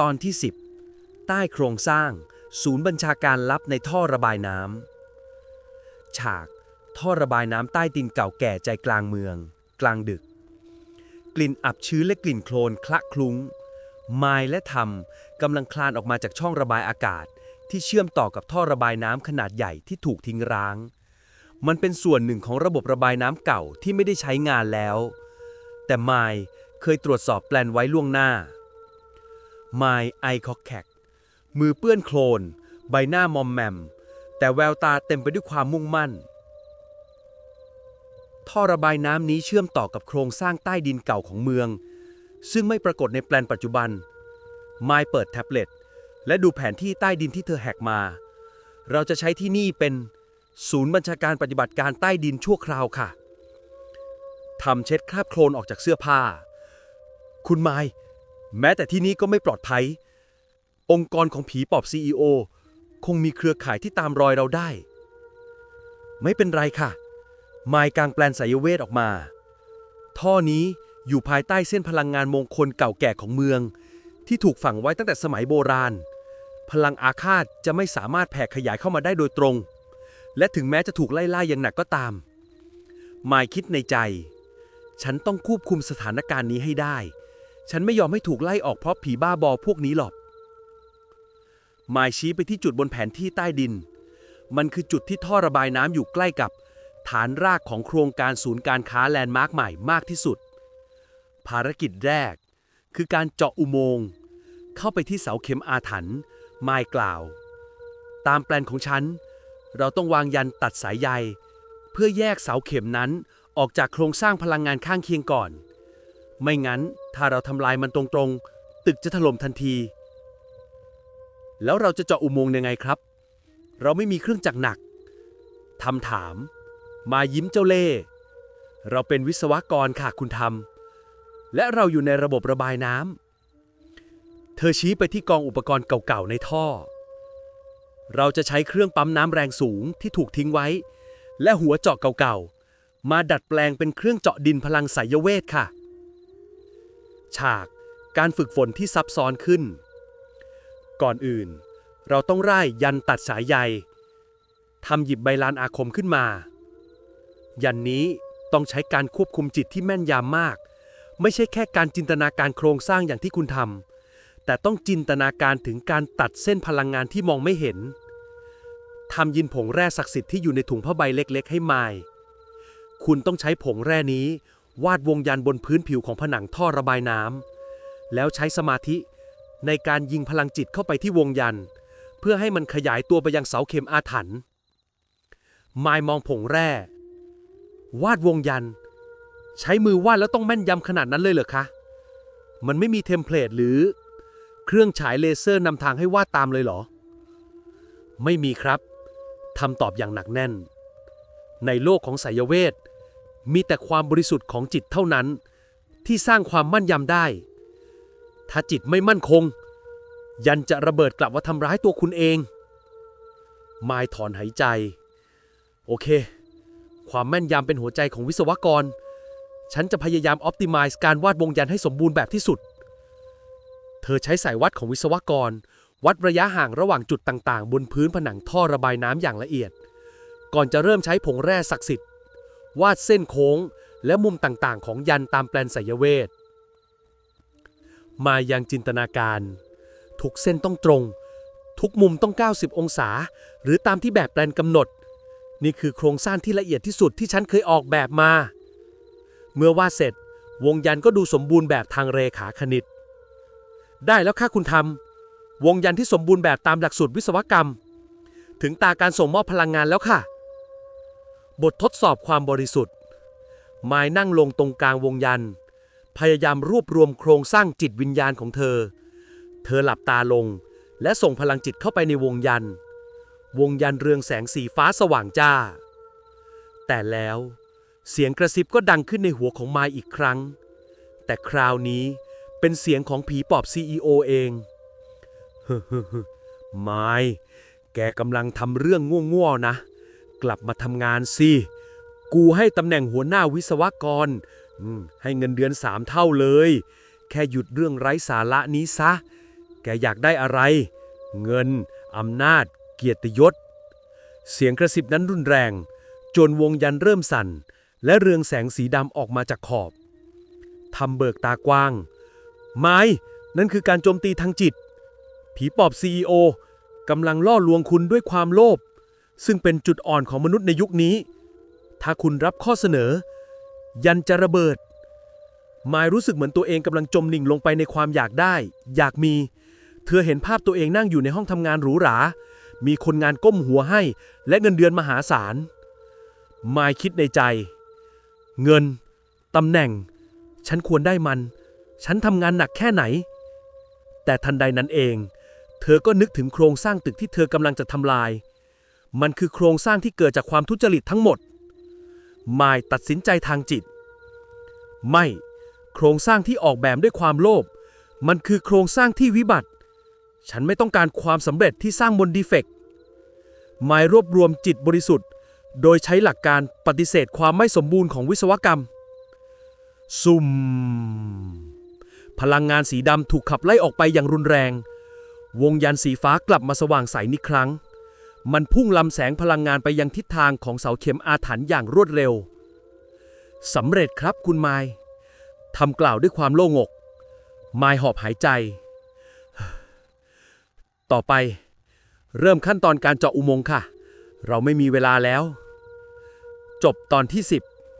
ตอนที่ 10 ใต้โครงสร้าง ศูนย์บัญชาการลับในท่อระบายน้ำฉาก ท่อระบายน้ำใต้ดินเก่าแก่ใจกลางเมือง กลางดึก กลิ่นอับชื้นและกลิ่นโคลนคละคลุ้งไมล์และทำกำลังคลานออกมาจากช่องระบายอากาศ ที่เชื่อมต่อกับท่อระบายน้ำขนาดใหญ่ที่ถูกทิ้งร้าง มันเป็นส่วนหนึ่งของระบบระบายน้ำเก่าที่ไม่ได้ใช้งานแล้ว แต่ไมล์เคยตรวจสอบแปลนไว้ล่วงหน้า ไมไอคอกแขกมือเปื้อนโคลน ใบหน้ามอมแมม แต่แววตาเต็มไปด้วยความมุ่งมั่น ท่อระบายน้ำนี้เชื่อมต่อกับโครงสร้างใต้ดินเก่าของเมือง ซึ่งไม่ปรากฏในแปลนปัจจุบัน ไมล์เปิดแท็บเล็ต และดูแผนที่ใต้ดินที่เธอแหกมา เราจะใช้ที่นี่เป็นศูนย์บัญชาการปฏิบัติการใต้ดินชั่วคราวค่ะทำเช็ดคราบโคลนออกจากเสื้อผ้า คุณไม แม้แต่ที่นี่ก็ไม่ปลอดภัย องค์กรของผีปอบ CEO คงมีเครือข่ายที่ตามรอยเราได้ ไม่เป็นไรค่ะไมล์กางแปลนสายเวทออกมา ท่อนี้อยู่ภายใต้เส้นพลังงานมงคลเก่าแก่ของเมือง ที่ถูกฝังไว้ตั้งแต่สมัยโบราณ พลังอาฆาตจะไม่สามารถแผ่ขยายเข้ามาได้โดยตรง และถึงแม้จะถูกไล่ล่าอย่างหนักก็ตามไมล์คิดในใจ ฉันต้องควบคุมสถานการณ์นี้ให้ได้ ฉันไม่ยอมให้ถูกไล่ออกเพราะผีบ้าบอพวกนี้หรอกไมล์ชี้ไปที่จุดบนแผนที่ใต้ดิน มันคือจุดที่ท่อระบายน้ำอยู่ใกล้กับ ฐานรากของโครงการศูนย์การค้าแลนด์มาร์คใหม่มากที่สุด ภารกิจแรก คือการเจาะอุโมงค์เข้าไปที่เสาเข็มอาถรรพ์ไมล์กล่าว ตามแปลนของฉัน เราต้องวางยันตัดสายใย เพื่อแยกเสาเข็มนั้นออกจากโครงสร้างพลังงานข้างเคียงก่อน ไม่งั้นถ้าเราทำลายมันตรงๆ ตึกจะถล่มทันที แล้วเราจะเจาะอุโมงค์ยังไงครับ เราไม่มีเครื่องจักรหนักทำถาม มายิ้มเจ้าเล่ เราเป็นวิศวกรค่ะคุณทำและเราอยู่ในระบบระบายน้ำเธอชี้ไปที่กองอุปกรณ์เก่าๆในท่อ เราจะใช้เครื่องปั๊มน้ำแรงสูงที่ถูกทิ้งไว้ และหัวเจาะเก่าๆมาดัดแปลงเป็นเครื่องเจาะดินพลังสายเวทค่ะ ฉาก การฝึกฝนที่ซับซ้อนขึ้น ก่อนอื่น เราต้องไล่ยันตัดสายใยทำหยิบใบลานอาคมขึ้นมา ยันนี้ต้องใช้การควบคุมจิตที่แม่นยำมาก ไม่ใช่แค่การจินตนาการโครงสร้างอย่างที่คุณทำแต่ต้องจินตนาการถึงการตัดเส้นพลังงานที่มองไม่เห็นทำยินผงแร่ศักดิ์สิทธิ์ที่อยู่ในถุงผ้าใบเล็ก ๆ ให้ไมายคุณต้องใช้ผงแร่นี้ วาดวงยันบนพื้นผิวของผนังท่อระบายน้ำแล้วใช้สมาธิในการยิงพลังจิตเข้าไปที่วงยัน เพื่อให้มันขยายตัวไปยังเสาเข็มอาถรรพ์ไมายมองผงแร่ วาดวงยัน ใช้มือวาดแล้วต้องแม่นยำขนาดนั้นเลยเหรอคะ มันไม่มีเทมเพลตหรือ เครื่องฉายเลเซอร์นำทางให้วาดตามเลยเหรอ ไม่มีครับ ทำตอบอย่างหนักแน่น ในโลกของไสยเวท มีแต่ความบริสุทธิ์ของจิตเท่านั้น ที่สร้างความมั่นยำได้ ถ้าจิตไม่มั่นคง ยันจะระเบิดกลับว่าทำร้ายตัวคุณเองมายถอนหายใจ โอเค ความแม่นยำเป็นหัวใจของวิศวกร ฉันจะพยายามออ t ติมิ e การวาดวงยันให้สมบูรณ์แบบที่สุด เธอใช้สายวัดของวิศวกร วัดระยะห่างระหว่างจุดต่างๆ บนพื้นผนังท่อระบายน้ำอย่างละเอียด ก่อนจะเริ่มใช้ผงแร่ศักดิ์สิทธิ์ วาดเส้นโค้ง และมุมต่างๆ ของยันตามแปลนไสยเวท มายังจินตนาการ ทุกเส้นต้องตรง ทุกมุมต้อง 90 องศา หรือตามที่แบบแปลนกำหนด นี่คือโครงสร้างที่ละเอียดที่สุดที่ฉันเคยออกแบบมา เมื่อวาดเสร็จ วงยันก็ดูสมบูรณ์แบบทางเรขาคณิต ได้แล้วค่ะคุณทำวงยันที่สมบูรณ์แบบตามหลักสูตรวิศวกรรม ถึงตาการส่งมอบพลังงานแล้วค่ะ บททดสอบความบริสุทธิ์ไม้นั่งลงตรงกลางวงยัน พยายามรวบรวมโครงสร้างจิตวิญญาณของเธอ เธอหลับตาลง และส่งพลังจิตเข้าไปในวงยัน วงยันเรืองแสงสีฟ้าสว่างจ้า แต่แล้วเสียงกระซิบก็ดังขึ้นในหัวของไมายอีกครั้ง แต่คราวนี้เป็นเสียงของผีปอบ CEO เองฮึฮึไมายแกกำลังทำเรื่องง่วงๆนะ กลับมาทำงานสิ กูให้ตำแหน่งหัวหน้าวิศวกร ให้เงินเดือนสามเท่าเลย แค่หยุดเรื่องไร้สาระนี้ซะ แกอยากได้อะไร เงิน อำนาจ เกียรติยศ เสียงกระซิบนั้นรุนแรง จนวงยันเริ่มสั่น และเรืองแสงสีดำออกมาจากขอบ ทำเบิกตากว้าง ไม้ นั่นคือการโจมตีทางจิต ผีปอบซีอโอกำลังล่อลวงคุณด้วยความโลภ ซึ่งเป็นจุดอ่อนของมนุษย์ในยุคนี้ ถ้าคุณรับข้อเสนอ ยันจะระเบิด มายรู้สึกเหมือนตัวเองกำลังจมดิ่งลงไปในความอยากได้ อยากมี เธอเห็นภาพตัวเองนั่งอยู่ในห้องทำงานหรูหรา มีคนงานก้มหัวให้ และเงินเดือนมหาศาล มายคิดในใจ เงินตำแหน่ง ฉันควรได้มัน ฉันทำงานหนักแค่ไหน แต่ทันใดนั้นเอง เธอก็นึกถึงโครงสร้างตึกที่เธอกำลังจะทำลาย มันคือโครงสร้างที่เกิดจากความทุจริตทั้งหมดมายตัดสินใจทางจิต ไม่ โครงสร้างที่ออกแบบด้วยความโลภ มันคือโครงสร้างที่วิบัติ ฉันไม่ต้องการความสำเร็จที่สร้างบนดีเฟกต์มายรวบรวมจิตบริสุทธิ์ โดยใช้หลักการปฏิเสธความไม่สมบูรณ์ของวิศวกรรม ซุ่ม พลังงานสีดำถูกขับไล่ออกไปอย่างรุนแรง วงยันสีฟ้ากลับมาสว่างใสนิดครั้ง มันพุ่งลำแสงพลังงานไปยังทิศทางของเสาเข็มอาถรรพ์อย่างรวดเร็วสำเร็จครับคุณไม้ทำกล่าวด้วยความโล่งอก ไม้หอบหายใจ ต่อไป เริ่มขั้นตอนการเจาะอุโมงค์ค่ะ เราไม่มีเวลาแล้ว จบตอนที่ 10